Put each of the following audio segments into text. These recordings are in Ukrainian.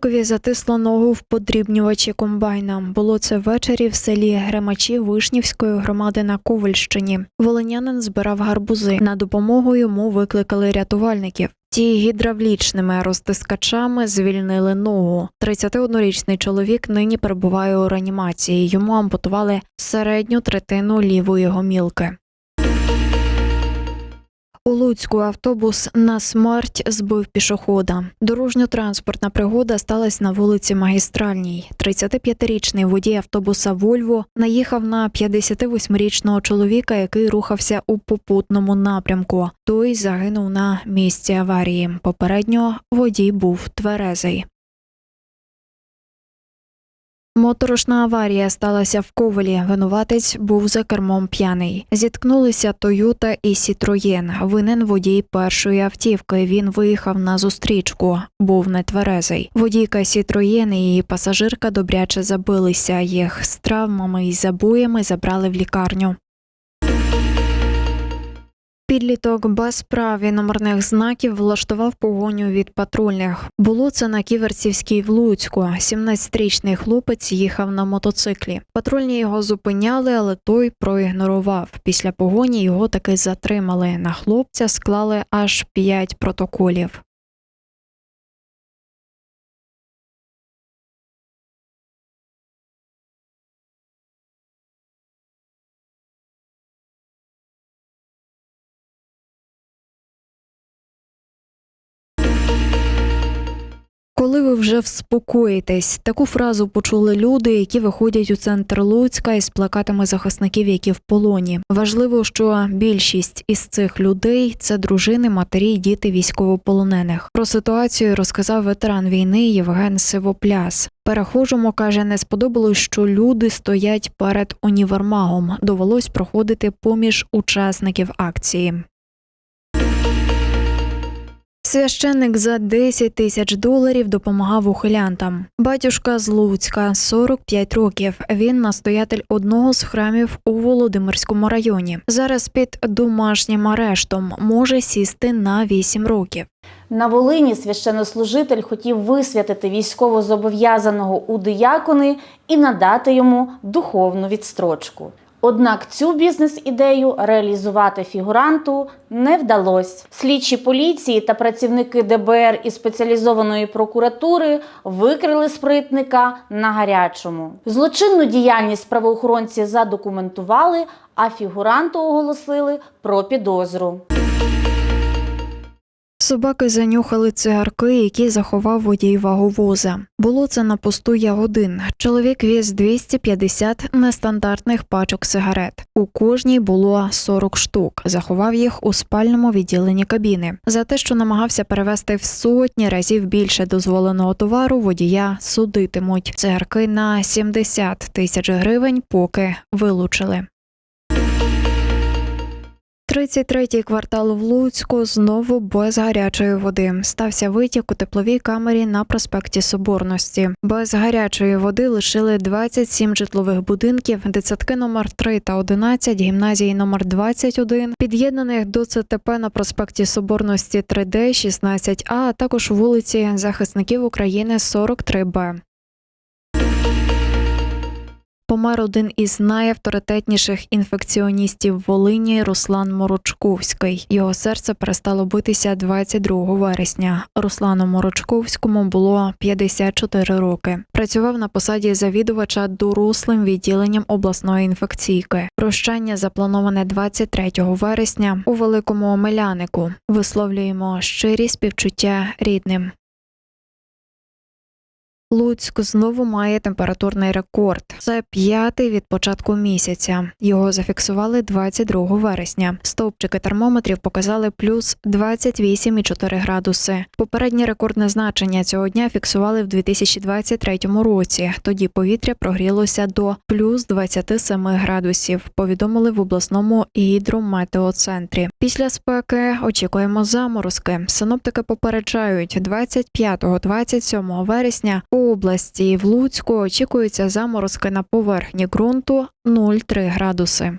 Чоловікові затисло ногу в подрібнювачі комбайна. Було це ввечері в селі Гремачі Вишнівської громади на Ковальщині. Волинянин збирав гарбузи. На допомогу йому викликали рятувальників. Ті гідравлічними розтискачами звільнили ногу. 31-річний чоловік нині перебуває у реанімації. Йому ампутували середню третину лівої гомілки. У Луцьку автобус на смерть збив пішохода. Дорожньо-транспортна пригода сталася на вулиці Магістральній. 35-річний водій автобуса Вольво наїхав на 58-річного чоловіка, який рухався у попутному напрямку. Той загинув на місці аварії. Попередньо водій був тверезий. Моторошна аварія сталася в Ковелі. Винуватець був за кермом п'яний. Зіткнулися Тойота і Сітроєн. Винен водій першої автівки. Він виїхав на зустрічку. Був нетверезий. Водійка Сітроєн і її пасажирка добряче забилися. Їх з травмами і забоями забрали в лікарню. Підліток без прав і номерних знаків влаштував погоню від патрульних. Було це на Ківерцівській в Луцьку. 17-річний хлопець їхав на мотоциклі. Патрульні його зупиняли, але той проігнорував. Після погоні його таки затримали. На хлопця склали аж 5 протоколів. Коли ви вже вспокоїтесь, таку фразу почули люди, які виходять у центр Луцька із плакатами захисників, які в полоні. Важливо, що більшість із цих людей це дружини, матері діти військовополонених. Про ситуацію розказав ветеран війни Євген Сивопляс. Перехожому каже, не сподобалось, що люди стоять перед універмагом. Довелось проходити поміж учасників акції. Священник за 10 тисяч доларів допомагав ухилянтам. Батюшка з Луцька, 45 років. Він настоятель одного з храмів у Володимирському районі. Зараз під домашнім арештом може сісти на 8 років. На Волині священнослужитель хотів висвятити військовозобов'язаного у диякони і надати йому духовну відстрочку. Однак цю бізнес-ідею реалізувати фігуранту не вдалося. Слідчі поліції та працівники ДБР і спеціалізованої прокуратури викрили спритника на гарячому. Злочинну діяльність правоохоронці задокументували, а фігуранту оголосили про підозру. Собаки занюхали цигарки, які заховав водій ваговоза. Було це на посту Ягодин. Чоловік віз 250 нестандартних пачок сигарет. У кожній було 40 штук. Заховав їх у спальному відділенні кабіни. За те, що намагався перевезти в сотні разів більше дозволеного товару, водія судитимуть. Цигарки на 70 тисяч гривень поки вилучили. 33-й квартал в Луцьку знову без гарячої води. Стався витік у тепловій камері на проспекті Соборності. Без гарячої води лишили 27 житлових будинків, дитсадки номер 3 та 11, гімназії номер 21, під'єднаних до ЦТП на проспекті Соборності 3Д, 16А, а також вулиці захисників України 43Б. Помер один із найавторитетніших інфекціоністів Волині Руслан Морочковський. Його серце перестало битися 22 вересня. Руслану Морочковському було 54 роки. Працював на посаді завідувача дорослим відділенням обласної інфекційки. Прощання заплановане 23 вересня у Великому Омелянику. Висловлюємо щирі співчуття рідним. Луцьк знову має температурний рекорд. Це п'ятий від початку місяця. Його зафіксували 22 вересня. Стовпчики термометрів показали плюс 28,4 градуси. Попереднє рекордне значення цього дня фіксували в 2023 році. Тоді повітря прогрілося до плюс 27 градусів. Повідомили в обласному гідрометеоцентрі. Після спеки очікуємо заморозки. Синоптики попереджають 25-27 вересня у області в Луцьку очікуються заморозки на поверхні ґрунту 0,3 градуси.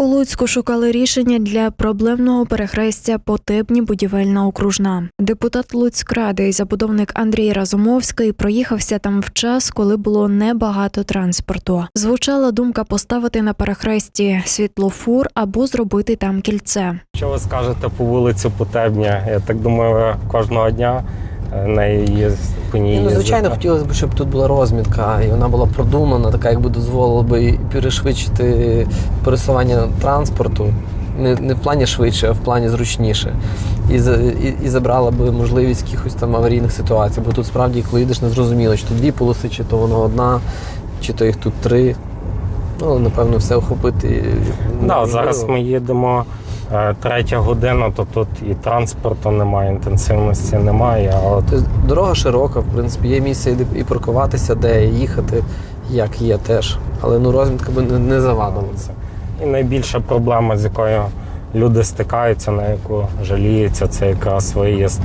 У Луцьку шукали рішення для проблемного перехрестя Потебні будівельна окружна. Депутат Луцькради і забудовник Андрій Разумовський проїхався там в час, коли було небагато транспорту. Звучала думка поставити на перехресті світлофур або зробити там кільце. Що ви скажете по вулиці Потебня? Я так думаю, кожного дня нею їз- по ній Ну, звичайно, хотілося б, щоб тут була розмітка, і вона була продумана, така, якби дозволила би перешвидшити пересування транспорту. Не, не в плані швидше, а в плані зручніше. І, і, і забрала би можливість якихось там аварійних ситуацій. Бо тут справді, коли йдеш, не зрозуміло, чи тут дві полоси, чи то воно одна, чи то їх тут три. Ну, напевно, все охопити. Да, зараз ми їдемо третя година, то тут і транспорту немає, інтенсивності немає. А от Тобто дорога широка, в принципі, є місце і паркуватися, де і їхати, як є теж. Але ну, розмітка би не, не завадила. це. І найбільша проблема, з якою люди стикаються, на яку жаліються, це якраз виїзд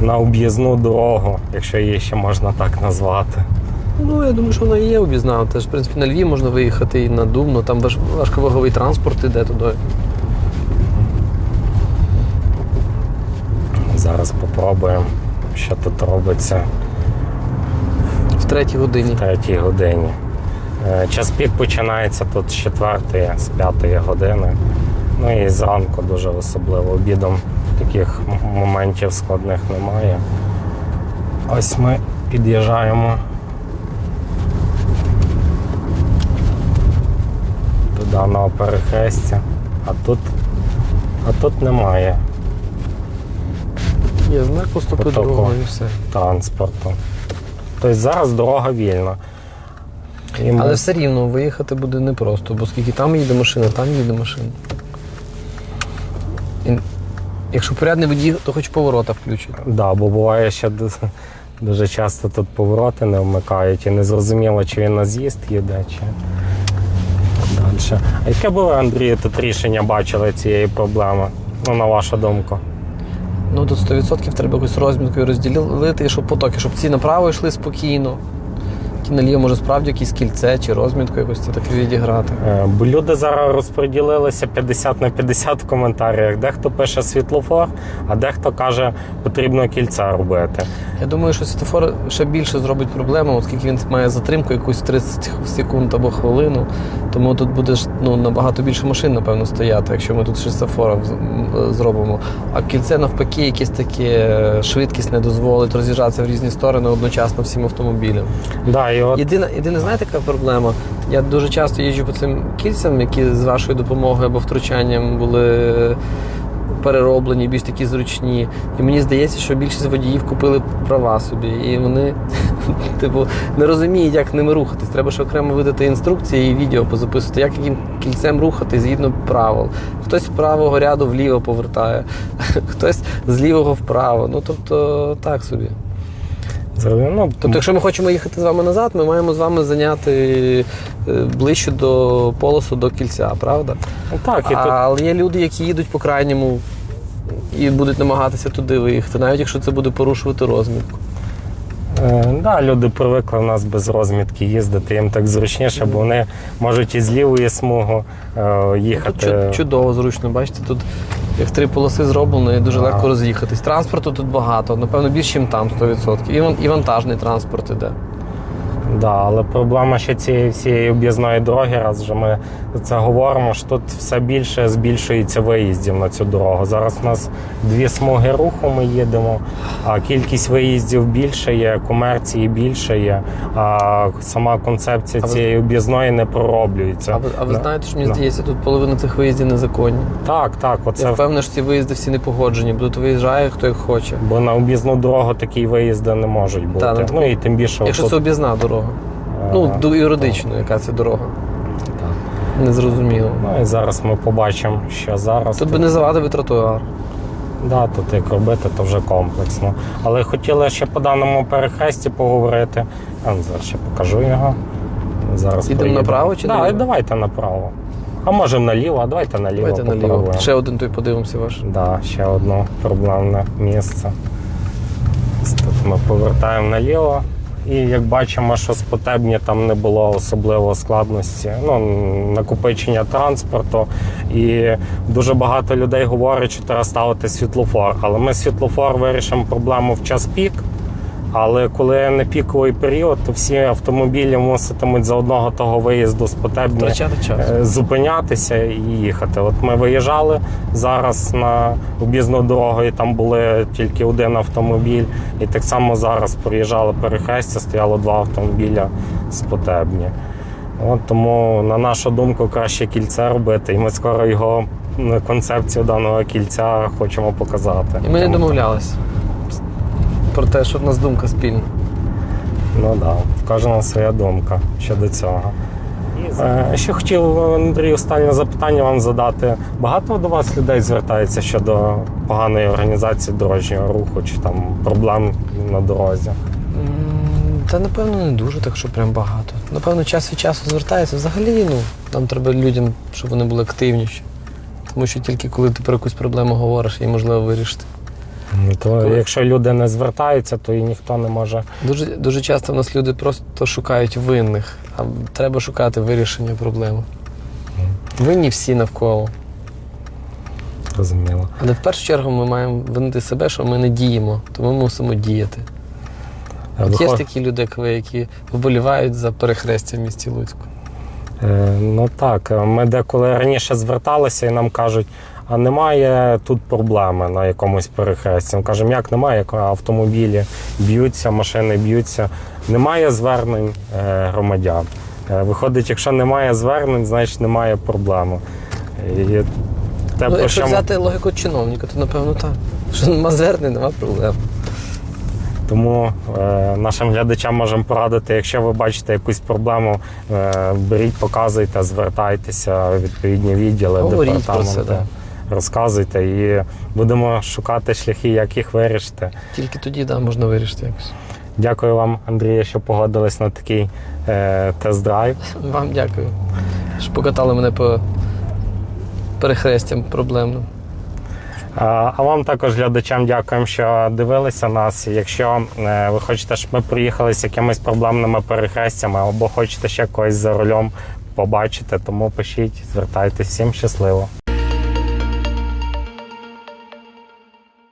на об'їзну дорогу, якщо її ще можна так назвати. Ну, я думаю, що вона і є обізнана. Теж, в принципі, на Львів можна виїхати і на Дубно, там важковаговий транспорт іде туди. Зараз попробуємо, що тут робиться. В третій годині. третій годині. Е, Час пік починається тут з 4 з 5 години. Ну і зранку дуже особливо обідом таких моментів складних немає. Ось ми під'їжджаємо до даного перехрестя, а тут, а тут немає Є знак поступи дорогою і все. транспорту. Тобто зараз дорога вільна. І ми- Але все рівно виїхати буде непросто, бо скільки там їде машина, там їде машина. І, якщо порядний водій, то хоч поворота включить. Да, бо буває ще ду- дуже часто тут повороти не вмикають і не зрозуміло, чи він на з'їзд їде, чи далі. А яке би ви, Андрію, тут рішення бачили цієї проблеми? Ну, на вашу думку? Ну тут 100% треба якось розміткою розділити, щоб потоки, щоб ці направо йшли спокійно. Ті наліво, може справді якісь кільце чи розмітку якось це таке відіграти. Е, Бо люди зараз розподілилися 50 на 50 в коментарях. Дехто пише світлофор, а дехто каже, потрібно кільця робити. Я думаю, що світофор ще більше зробить проблему, оскільки він має затримку якусь 30 секунд або хвилину. Тому тут буде ну, набагато більше машин, напевно, стояти, якщо ми тут м, зробимо. А кільце навпаки, якесь таке е, швидкість не дозволить роз'їжджатися в різні сторони одночасно всім автомобілям. Да, і от Єдина, єдине, знаєте, яка проблема? Я дуже часто їжджу по цим кільцям, які з вашою допомогою або втручанням були перероблені, більш такі зручні. І мені здається, що більшість водіїв купили права собі, і вони типу не розуміють, як ними рухатись. Треба ще окремо видати інструкції і відео позаписувати, як яким кільцем рухати згідно правил. Хтось з правого ряду вліво повертає, хтось з лівого вправо. Ну тобто так собі. Ну, Тобто, якщо ми хочемо їхати з вами назад, ми маємо з вами зайняти е, ближче до полосу до кільця, правда? так, і тут Але є люди, які їдуть по крайньому і будуть намагатися туди виїхати, навіть якщо це буде порушувати розмітку. Е, Да, люди привикли в нас без розмітки їздити, їм так зручніше, бо вони можуть із лівої смугу е, їхати. чу- чудово, зручно, бачите, тут як три полоси зроблено і дуже легко роз'їхатись. Транспорту тут багато, напевно, більше, ніж там 100%. І, і вантажний транспорт іде. Да, але проблема ще цієї всієї об'їзної дороги, раз вже ми це говоримо, що тут все більше збільшується виїздів на цю дорогу. Зараз у нас дві смуги руху ми їдемо, а кількість виїздів більше є, комерції більше є, а сама концепція А ви- цієї об'їзної не пророблюється. А ви, а ви Да. знаєте, що мені Да. здається, тут половина цих виїздів незаконні. Так, так, Я оце впевнений, що ці виїзди всі не погоджені, бо тут виїжджає хто як хоче. Бо на об'їзну дорогу такі виїзди не можуть бути. Та, ну, ну і тим більше Якщо отут, це об'їзна дорога. Е, Ну, до юридично, яка це дорога. так. Незрозуміло. Ну і зараз ми побачимо, що зараз. Тут би не завадив тротуар. Да, тут як робити, то вже комплексно. Але хотіли ще по даному перехресті поговорити. Я зараз ще покажу його. Зараз Ідемо направо чи да, давайте направо. А можемо наліво, а давайте наліво Давайте наліво. Ще один той подивимося ваш. Да, ще одне проблемне місце. Тут ми повертаємо наліво І як бачимо, що з Потебні там не було особливо складності, ну накопичення транспорту. І дуже багато людей говорять, що треба ставити світлофор. Але ми світлофор вирішимо проблему в час пік. Але коли не піковий період, то всі автомобілі муситимуть за одного того виїзду з Потебні е, зупинятися і їхати. От ми виїжджали зараз на об'їзну дорогу, і там були тільки один автомобіль. І так само зараз проїжджали перехрестя, стояло два автомобіля з Потебні. От тому, на нашу думку, краще кільце робити. І ми скоро його концепцію даного кільця хочемо показати. І ми не домовлялися про те, що в нас думка спільна. Ну так, да, в кожного своя думка щодо цього. Е, Ще хотів Андрій останнє запитання вам задати. Багато до вас людей звертається щодо поганої організації дорожнього руху чи там проблем на дорозі? Та напевно не дуже, так що прям багато. Напевно, час від часу звертається. Взагалі, ну, нам треба людям, щоб вони були активніші. Тому що тільки коли ти про якусь проблему говориш, її можливо вирішити. То якщо люди не звертаються, то і ніхто не може. Дуже, дуже часто в нас люди просто шукають винних, а треба шукати вирішення проблеми. Винні всі навколо. Зрозуміло. Але в першу чергу ми маємо винити себе, що ми не діємо, то ми мусимо діяти. От є ж Виход- такі люди, як ви, які вболівають за перехрестя в місті Луцьку. Е, Ну так, ми деколи раніше зверталися і нам кажуть, а немає тут проблеми на якомусь перехресті. Ми кажемо, як немає, як автомобілі б'ються, машини б'ються. Немає звернень е, громадян. Е, Виходить, якщо немає звернень, значить немає проблеми. І те, ну, якщо що взяти логіку чиновника, то напевно так. Що нема звернень, нема проблем. Тому е, нашим глядачам можемо порадити, якщо ви бачите якусь проблему, е, беріть, показуйте, звертайтеся в відповідні відділи, Говоріть про це, да. Розказуйте і будемо шукати шляхи, як їх вирішити. Тільки тоді да, можна вирішити якось. Дякую вам, Андрію, що погодились на такий е, тест-драйв. Вам дякую, що покатали мене по перехрестям проблемним. А а вам також глядачам дякуємо, що дивилися нас. Якщо е, ви хочете, щоб ми приїхали з якимись проблемними перехрестями або хочете ще когось за рулем побачити, тому пишіть, звертайтесь. Всім щасливо.